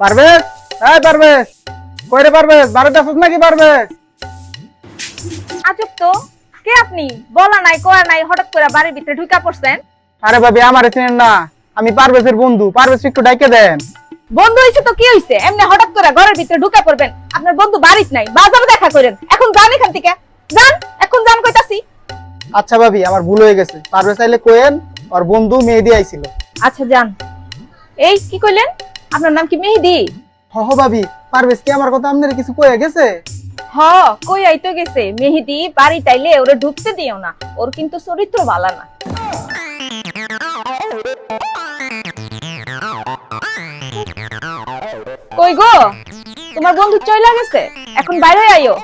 পারবেশ? হ্যাঁ কইরে আসুস নাকি আজব তো। কে আপনি? বলা নাই কোয়া নাই হঠাৎ করে বাড়ির ভিতরে ঢুকা পড়ছেন? আরে ভাবি আমারে চেনেন না। আমি পারবেশের বন্ধু পারবেশ একটু ডাইকে দেন। বন্ধু হইছে তো কি হইছে? এমনি হঠাৎ করে ঘরের ভিতরে ঢুকা পড়বেন। আপনার বন্ধু বাড়িত নাই বাজারে দেখা করেন। এখন যান এখান থেকে। যান এখন যান কইতাছি। আচ্ছা ভাবি আমার ভুল হয়ে গেছে। পারবেশ চাইলে কোয়েন ওর বন্ধু মেহেদি আইছিল। আচ্ছা যান। এই কি কইলেন? আপনার নাম কি মেহেদি? হ হ ভাবি পারবেশ কি? আমার কথা আপনার কিছু কয়ে গেছে? হ কই আইতো গেছে। মেহেদি বাড়ি তাইলে ওরে ঢুকতে দিও না। ওর কিন্তু চরিত্র ভালো না। কই গো? তোমার বন্ধু চইলা গেছে? এখন বাইরে আইও।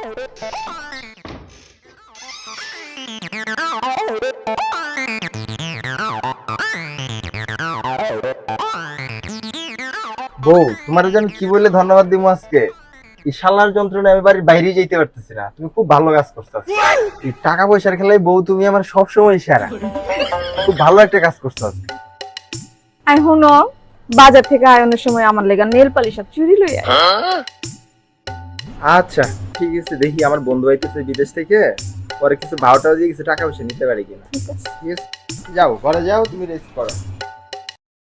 বউ তোমার যেন কি বলে ধন্যবাদ দিব আজকে? এই শালার যন্ত্রণা আমি বাড়ির বাইরে যেতে পারতেছি না। তুমি খুব ভালো কাজ করছ এই টাকা পয়সার খেলায় বউ তুমি আমার সব সময় সেরা। খুব ভালো একটা কাজ করছ হুনো বাজার থেকে আয়নের সময় আমার লেগা নেল পালিশ আর চুরি লই আচ্ছা ঠিক আছে দেখি আমার বন্ধু আইতেছে বিদেশ থেকে। পরে কিছু ভাওটাও দিয়ে কিছু টাকা পয়সা নিতে পারি কিনা। ঠিক আছে। যাও ঘরে যাও তুমি রেস্ট করো।